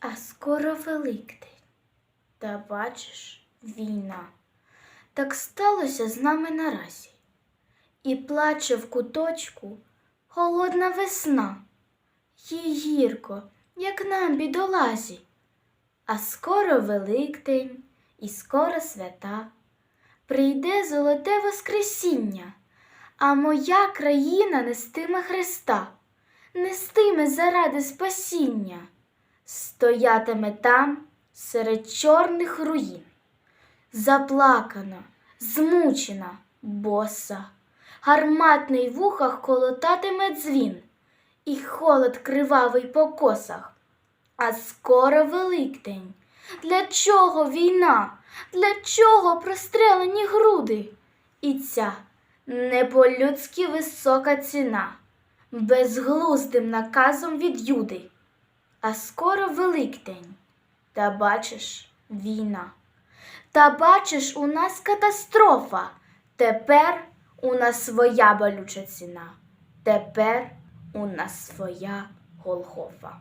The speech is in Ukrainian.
А скоро Великдень. Та бачиш, війна. Так сталося з нами наразі. І плаче в куточку холодна весна. Їй гірко, як нам бідолазі. А скоро Великдень і скоро свята. Прийде золоте Воскресіння, а моя країна нестиме Христа, нестиме заради спасіння, стоятиме там серед чорних руїн, заплакана, змучена, боса, гарматний в ухах колотатиме дзвін, і холод кривавий по косах. А скоро Великдень. Для чого війна? Для чого прострелені груди? І ця не по-людськи висока ціна, безглуздим наказом від Юди. А скоро Великдень. Та бачиш війна. Та бачиш, у нас катастрофа. Тепер у нас своя болюча ціна. Тепер у нас своя Голгофа.